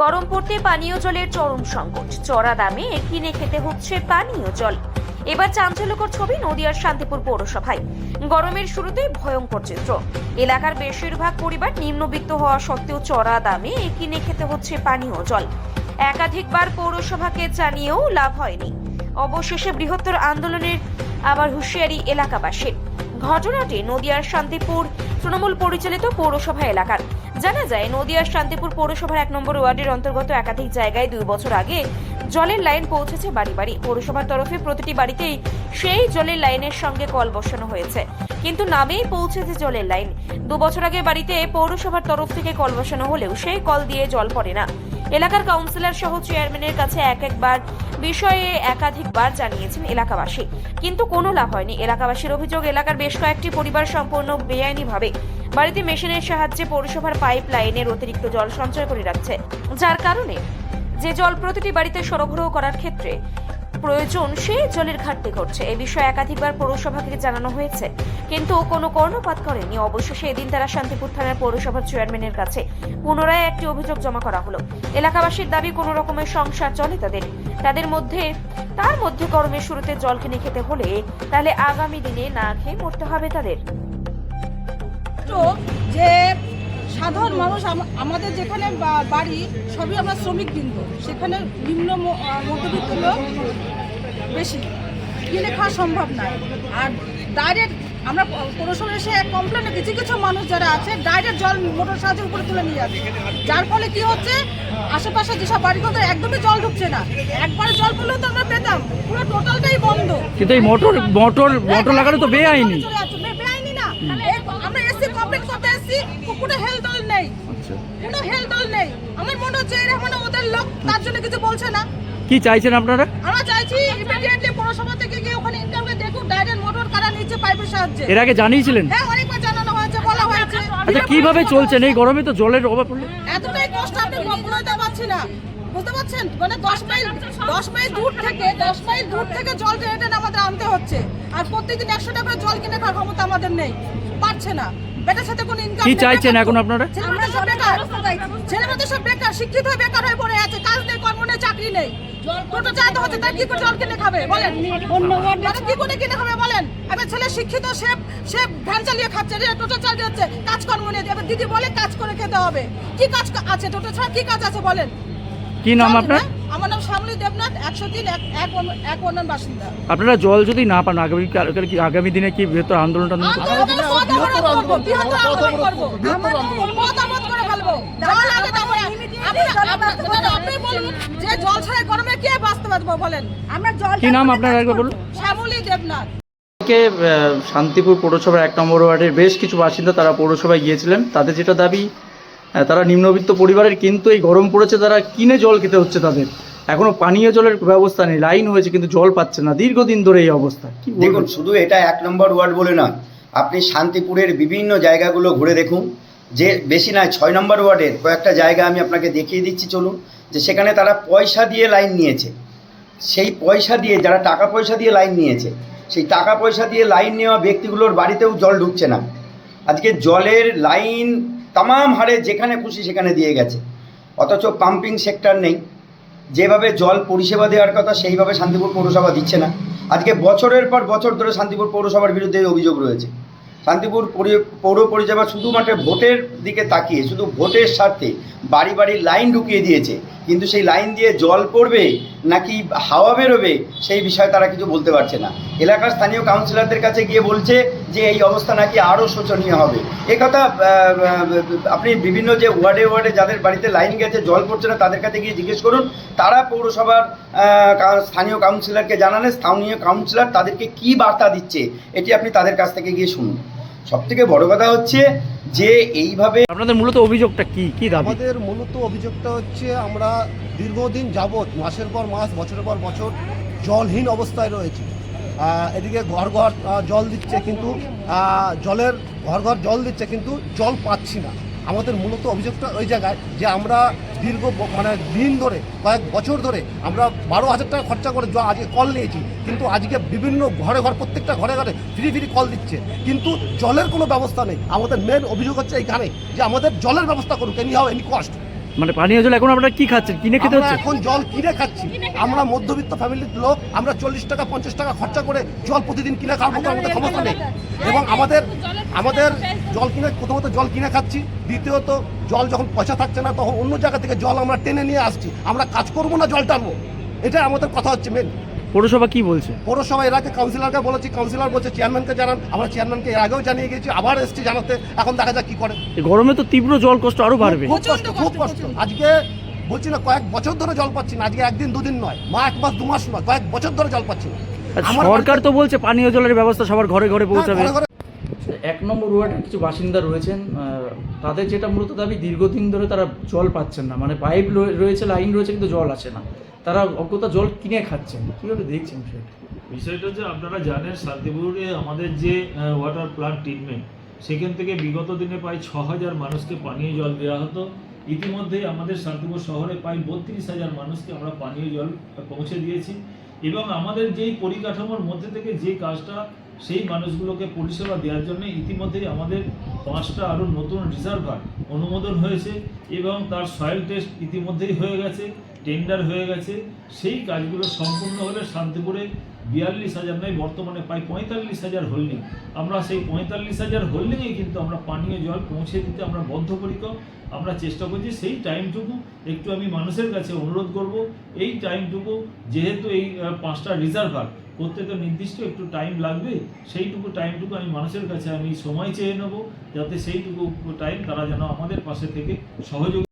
গরম পড়তে পানীয় জলের চরম সংকট। চড়া দামে কিনে খেতে হচ্ছে পানীয় জল। এবার চাঞ্চল্যকর ছবি নদিয়ার শান্তিপুর পৌরসভায়। গরমের শুরুতেই ভয়ঙ্কর চিত্র। এলাকার বেশিরভাগ পরিবার নিম্নবিত্ত হওয়া সত্ত্বেও চড়া দামে কিনে খেতে হচ্ছে পানীয় জল। একাধিকবার পৌরসভাকে জানিয়েও লাভ হয়নি। অবশেষে বৃহত্তর আন্দোলনের আবার হুঁশিয়ারি এলাকাবাসীর। ঘটনাটি নদিয়ার শান্তিপুর তৃণমূল পরিচালিত পৌরসভা এলাকার। জানা যায়, নদিয়ার শান্তিপুর পৌরসভার এক নম্বর ওয়ার্ডের অন্তর্গত একাধিক জায়গায় দুই বছর আগে জলের লাইন পৌঁছেছে বাড়ি বাড়ি। পৌরসভার তরফে প্রতিটি বাড়িতেই সেই জলের লাইনের সঙ্গে কল বসানো হয়েছে। কিন্তু নামেই পৌঁছেছে জলের লাইন। দু বছর আগে বাড়িতে পৌরসভার তরফ থেকে কল বসানো হলেও সেই কল দিয়ে জল পড়ে না। এলাকার কাউন্সিলর সহ চেয়ারম্যানের কাছে এক একবার বিষয়ে একাধিকবার জানিয়েছেন এলাকাবাসী। কিন্তু কোনো লাভ হয়নি। এলাকাবাসীর অভিযোগ, এলাকার বেশ কয়েকটি পরিবার সম্পূর্ণ বেআইনিভাবে বাড়িতে মেশিনের সাহায্যে পৌরসভার পাইপ লাইনের অতিরিক্ত জল সঞ্চয় করে রাখছে। যার কারণে যে জল প্রতিটি বাড়িতে সরবরাহ করার ক্ষেত্রে প্রয়োজন, সে জলের ঘাটতি ঘটছে। এ বিষয়ে একাধিকবার পৌরসভাকে জানানো হয়েছে। কিন্তু কোনো কর্ণপাত করেনি। অবশেষে এদিন তারা শান্তিপুর থানার পৌরসভার চেয়ারম্যানের কাছে পুনরায় একটি অভিযোগ জমা করা হলো। এলাকাবাসীর দাবি, কোনো রকমের সংসার চলে তাদের। তাদের মধ্যে, তার মধ্যে গরমের শুরুতে জল কিনে খেতে হলে তাহলে আগামী দিনে না খেয়ে মরতে হবে তাদের। তো যে সাধারণ মানুষ আম- আমাদের যেখানে বাড়ি সবই আমরা শ্রমিক বৃন্দ সেখানে নিম্ন মধ্যবিত্ত লোক বেশি। কিনে খাওয়া সম্ভব নয়। আর ডাইরেক্ট আমরা পৌরসভা এসে এক কমপ্লেন কিছু কিছু মানুষ যারা আছে ডাইরেক্ট জল মোটর সাহায্যে উপরে তুলে নিয়ে যাচ্ছে। যার ফলে কি হচ্ছে? আশেপাশে যেসব বাড়িগুলো একদমই জল ঢুকছে না। একবারে জল পড়লেও তো আমরা পেতাম। পুরো টোটালটাই বন্ধ। কিন্তু এই মোটর মোটর মোটর লাগানো তো বেআইনি। বেআইনি না এই- আমরা এসছি কমপ্লেন করতে এসছি কোনো হেলথ দল নেই। আচ্ছা। কোনো হেলথ দল নেই। আমার মনে হচ্ছে এরা মানে ওদের লোক তার জন্য কিছু বলছে না। কি চাইছেন আপনারা? আমরা চাইছি ইমিডিয়েটলি পৌরসভা থেকে গিয়ে ওখানে ইনকামে দেখুন ডাইরেক্ট মোটর কারা নিচ্ছে পাইপের সাহায্যে। এর আগে জানিয়েছিলেন? হ্যাঁ অনেকবার জানানো হয়েছে বলা হয়েছে। আচ্ছা কীভাবে চলছেন? এই গরমে তো জলের অভাব পড়লে। এতটাই কষ্ট আপনি দিতে পারছি না। বুঝতে পারছেন? মানে দশ মাইল দশ মাইল দূর থেকে দশ মাইল দূর থেকে জল টেনে আমাদের আনতে হচ্ছে। আর প্রত্যেকদিন একশো টাকা করে জল কিনে খাওয়ার ক্ষমতা আমাদের নেই। পারছে না। বেটার সাথে কোনো ইনকাম কি চাইছেন এখন আপনারা? আমরা সব বেকার। ছেলেমেয়েদের সব বেকার শিক্ষিত হয়ে বেকার হয়ে পড়ে আছে কাজ নেই কর্ম নেই চাকরি নেই। টোটো চাইতে হচ্ছে তার কি করে জল কিনে খাবে? বলেন। তারা কি করে কিনে খাবে? বলেন। একটা ছেলে শিক্ষিত সে সে ভ্যান চালিয়ে খাচ্ছে রে টোটো চালিয়ে যাচ্ছে কাজকর্ম নেই এবার দিদি বলে কাজ করে খেতে হবে। কি কাজ আছে? টোটো ছাড়া কি কাজ আছে? বলেন। কি নাম আপনার? আমার নাম শ্যামলী দেবনাথ একশো তিন এক এক অন্য- এক অন্যান্য বাসিন্দা। আপনারা জল যদি না পান আগামী কি আগামী দিনে কি বৃহত্তর আন্দোলন কে নাম আপনার? একবার বলুন। শ্যামলী দেবনাথ। শান্তিপুর পৌরসভার এক নম্বর ওয়ার্ডের বেশ কিছু বাসিন্দা তারা পৌরসভায় গিয়েছিলেন। তাদের যেটা দাবি তারা নিম্নবিত্ত পরিবারের কিন্তু এই গরম পড়েছে তারা কিনে জল খেতে হচ্ছে তাদের। এখনও পানীয় জলের ব্যবস্থা নেই লাইন হয়েছে কিন্তু জল পাচ্ছে না। দীর্ঘদিন ধরে এই অবস্থা। দেখুন শুধু এটা এক নম্বর ওয়ার্ড বলে নয় আপনি শান্তিপুরের বিভিন্ন জায়গাগুলো ঘুরে দেখুন। যে বেশি নয়, ছয় নম্বর ওয়ার্ডের কয়েকটা জায়গা আমি আপনাকে দেখিয়ে দিচ্ছি, চলুন। যে সেখানে তারা পয়সা দিয়ে লাইন নিয়েছে। সেই পয়সা দিয়ে, যারা টাকা পয়সা দিয়ে লাইন নিয়েছে, সেই টাকা পয়সা দিয়ে লাইন নেওয়া ব্যক্তিগুলোর বাড়িতেও জল ঢুকছে না। আজকে জলের লাইন তামাম হারে যেখানে খুশি সেখানে দিয়ে গেছে। অথচ পাম্পিং সেক্টর নেই। যেভাবে জল পরিষেবা দেওয়ার কথা, সেইভাবে শান্তিপুর পৌরসভা দিচ্ছে না। আজকে বছরের পর বছর ধরে শান্তিপুর পৌরসভার বিরুদ্ধে অভিযোগ রয়েছে। শান্তিপুর পৌর পরিষেবা শুধুমাত্র ভোটের দিকে তাকিয়ে শুধু ভোটের স্বার্থে বাড়ি বাড়ি লাইন ঢুকিয়ে দিয়েছে। কিন্তু সেই লাইন দিয়ে জল পড়বে নাকি হাওয়া বেরোবে সেই বিষয়ে তারা কিছু বলতে পারছে না। এলাকার স্থানীয় কাউন্সিলরদের কাছে গিয়ে বলছে যে এই অবস্থা নাকি আরও শোচনীয় হবে। আহ, আপনি বিভিন্ন যে ওয়ার্ডে ওয়ার্ডে যাদের বাড়িতে লাইন গেছে জল পড়ছে না তাদের কাছে গিয়ে জিজ্ঞেস করুন। তারা পৌরসভার স্থানীয় কাউন্সিলরকে জানালে স্থানীয় কাউন্সিলর তাদেরকে কি বার্তা দিচ্ছে এটি আপনি তাদের কাছ থেকে গিয়ে শুনুন। সব থেকে বড় কথা হচ্ছে যে এইভাবে আপনাদের মূলত অভিযোগটা কি? কি দাবি? আমাদের মূলত অভিযোগটা হচ্ছে আমরা দীর্ঘদিন যাবৎ মাসের পর মাস বছরের পর বছর জলহীন অবস্থায় রয়েছে। এদিকে ঘর ঘর জল দিচ্ছে কিন্তু জলের ঘর ঘর জল দিচ্ছে কিন্তু জল পাচ্ছি না। আমাদের মূলত অভিযোগটা ওই জায়গায় যে আমরা দীর্ঘ মানে দিন ধরে, কয়েক বছর ধরে আমরা বারো হাজার টাকা খরচা করে আজকে কল নিয়েছি, কিন্তু আজকে বিভিন্ন ঘরে ঘর, প্রত্যেকটা ঘরে ঘরে ফ্রি ফ্রি কল দিচ্ছে। কিন্তু জলের কোনো ব্যবস্থা নেই। আমাদের মেন অভিযোগ হচ্ছে এইখানে যে আমাদের জলের ব্যবস্থা করুক এনি হাও এনি কস্ট মানে পানীয় জল এখন আপনারা কি খাচ্ছেন? কিনে খেতে হচ্ছে? এখন জল কিনে খাচ্ছি। আমরা মধ্যবিত্ত ফ্যামিলির লোক আমরা চল্লিশ টাকা পঞ্চাশ টাকা খরচা করে জল প্রতিদিন কিনে খাব মতো আমাদের ক্ষমতা নেই। এবং আমাদের আমাদের জল কিনে প্রথমত জল কিনে খাচ্ছি দ্বিতীয়ত জল যখন পয়সা থাকছে না তখন অন্য জায়গা থেকে জল আমরা টেনে নিয়ে আসছি। আমরা কাজ করব না জল টানবো। এটা আমাদের কথা হচ্ছে মেন পৌরসভা কি বলছে? পৌরসভা এর আগে কাউন্সিলরকে বলেছি কাউন্সিলর বলছে চেয়ারম্যানকে জানান। আমরা চেয়ারম্যানকে এর আগেও জানিয়ে গেছি আবার এসছি জানাতে। এখন দেখা যাক কি করে। এই গরমে তো তীব্র জল কষ্ট আরও বাড়বে। খুব কষ্ট খুব কষ্ট। আজকে বলছি না কয়েক বছর ধরে জল পাচ্ছি না। আজকে একদিন দুদিন নয় মা এক মাস দু মাস নয় কয়েক বছর ধরে জল পাচ্ছি না। আমার সরকার তো বলছে পানীয় জলের ব্যবস্থা সবার ঘরে ঘরে হ্যাঁ, পৌঁছাবে। এক নম্বর ওয়ার্ডের কিছু বাসিন্দা রয়েছেন আহ, তাদের যেটা মূলত দাবি দীর্ঘদিন ধরে তারা জল পাচ্ছেন না। মানে পাইপ রয়েছে লাইন রয়েছে কিন্তু জল আসে না। তারা অজ্ঞতা জল কিনে খাচ্ছেন কীভাবে দেখছেন সেটা? বিষয়টা হচ্ছে আপনারা জানেন, শান্তিপুরে আমাদের যে ওয়াটার প্লান্ট ট্রিটমেন্ট সেখান থেকে বিগত দিনে প্রায় ছ হাজার মানুষকে পানীয় জল দেওয়া হতো। ইতিমধ্যে আমাদের শান্তিপুর শহরে প্রায় বত্রিশ হাজার মানুষকে আমরা পানীয় জল পৌঁছে দিয়েছি। এবং আমাদের যেই পরিকাঠামোর মধ্যে থেকে যে কাজটা, সেই মানুষগুলোকে পরিষেবা দেওয়ার জন্য ইতিমধ্যেই আমাদের পাঁচটা আরও নতুন রিজার্ভার অনুমোদন হয়েছে এবং তার সয়েল টেস্ট ইতিমধ্যেই হয়ে গেছে। টেন্ডার হয়ে গেছে, সেই কাজগুলো সম্পূর্ণ হলে শান্তিপুরে বিয়াল্লিশ হাজার নয়, বর্তমানে প্রায় পঁয়তাল্লিশ হাজার হোল্ডিং আমরা সেই পঁয়তাল্লিশ হাজার হোল্ডিংয়ে কিন্তু আমরা পানীয় জল পৌঁছে দিতে আমরা বদ্ধপরিকর। আমরা চেষ্টা করছি সেই টাইমটুকু একটু আমি মানুষের কাছে অনুরোধ করব। এই টাইমটুকু যেহেতু এই পাঁচটা রিজার্ভার করতে তো নির্দিষ্ট একটু টাইম লাগবে, সেইটুকু টাইমটুকু আমি মানুষের কাছে আমি সময় চেয়ে নেব। যাতে সেইটুকু টাইম তারা যেন আমাদের পাশে থেকে সহযোগী